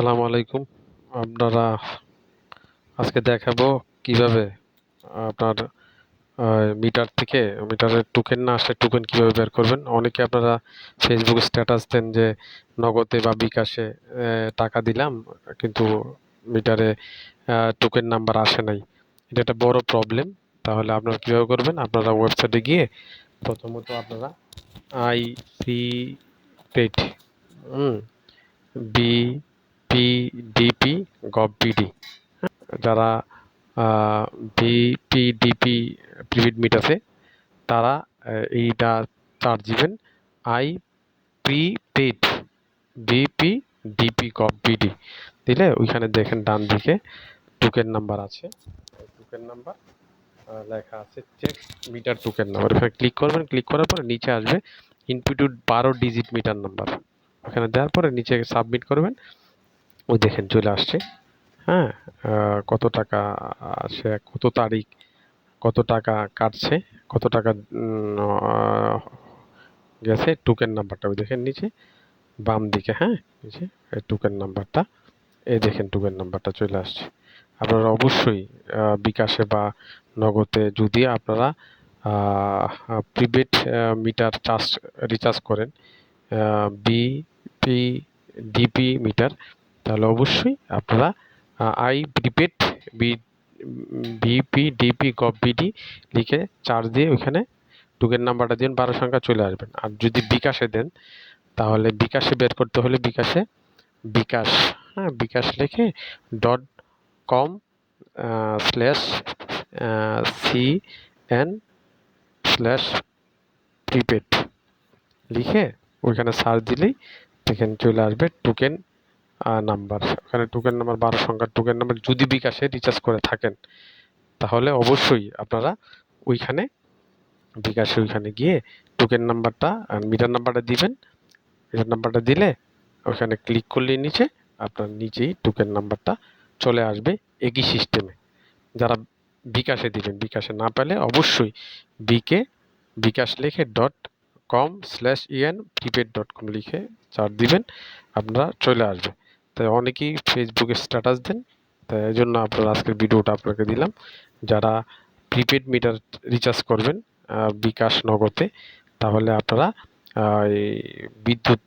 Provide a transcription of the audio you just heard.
আসসালামু আলাইকুম। আপনারা আজকে দেখাবো কীভাবে আপনার মিটার থেকে, মিটারের টোকেন না আসলে টোকেন কীভাবে বের করবেন। অনেকে আপনারা ফেসবুক স্ট্যাটাস দেন যে নগদে বা বিকাশে টাকা দিলাম, কিন্তু মিটারে টোকেন নাম্বার আসে নাই। এটা একটা বড় প্রবলেম তাহলে আপনারা কীভাবে করবেন? আপনারা ওয়েবসাইটে গিয়ে প্রথমত আপনারা I prepaid hmm B PDB gov BD যারা বিপিডিপি প্রিভিড মিট আছে, তারা এইটা চার্জ দিবেন। I prepaid BP DB gov BD দিলে ওইখানে দেখেন ডান দিকে টোকেন নাম্বার আছে। টোকেন নাম্বার লেখা আছে চেক মিটার টোকেন নাম্বার ওখানে ক্লিক করবেন ক্লিক করার পরে নিচে আসবে ইনপুট বারো ডিজিট মিটার নাম্বার ওখানে দেওয়ার পরে নিচে সাবমিট করবেন। ওই দেখেন, চলে আসছে। হ্যাঁ কত টাকা আসে কত তারিখ, কত টাকা কাটছে, কত টাকা গেছে টোকেন নাম্বারটা ওই দেখেন নিচে, বাম দিকে হ্যাঁ নিচে টোকেন নাম্বারটা এই দেখেন টোকেন নাম্বারটা চলে আসছে। আপনারা অবশ্যই বিকাশে বা নগদে যদি আপনারা প্রিপেড মিটার চার্জ রিচার্জ করেন বিপি ডিপি মিটার তাহলে অবশ্যই আপনারা I prepaid B DB gov BD লিখে চার্জ দিয়ে ওইখানে টোকেন নাম্বারটা দিন, বারো সংখ্যা চলে আসবেন। আর যদি বিকাশে দেন, তাহলে বিকাশে বের করতে হলে বিকাশে বিকাশ হ্যাঁ বিকাশ লিখে dot com slash C N slash prepaid লিখে ওইখানে সার্চ দিলেই দেখেন চলে আসবে টোকেন নাম্বার ওখানে টোকেন নাম্বার বারো সংখ্যার টোকেন নাম্বার যদি বিকাশে রিচার্জ করে থাকেন, তাহলে অবশ্যই আপনারা ওইখানে বিকাশে ওইখানে গিয়ে টোকেন নাম্বারটা আর মিটার নাম্বারটা দিবেন। মিটার নাম্বারটা দিলে ওখানে ক্লিক করলে নিচে আপনার নিচেই টোকেন নাম্বারটা চলে আসবে একই সিস্টেমে যারা বিকাশে দিবেন, বিকাশে না পেলে অবশ্যই বিকে বিকাশ লিখে dot com slash EN prepaid dot com লিখে চার্জ দিবেন, আপনারা চলে আসবে। তাই অনেকেই ফেসবুকে স্ট্যাটাস দেন। তাই এই জন্য আপনার আজকের ভিডিওটা আপনাকে দিলাম। যারা প্রিপেড মিটার রিচার্জ করবেন বিকাশ নগদে, তাহলে আপনারা এই বিদ্যুৎ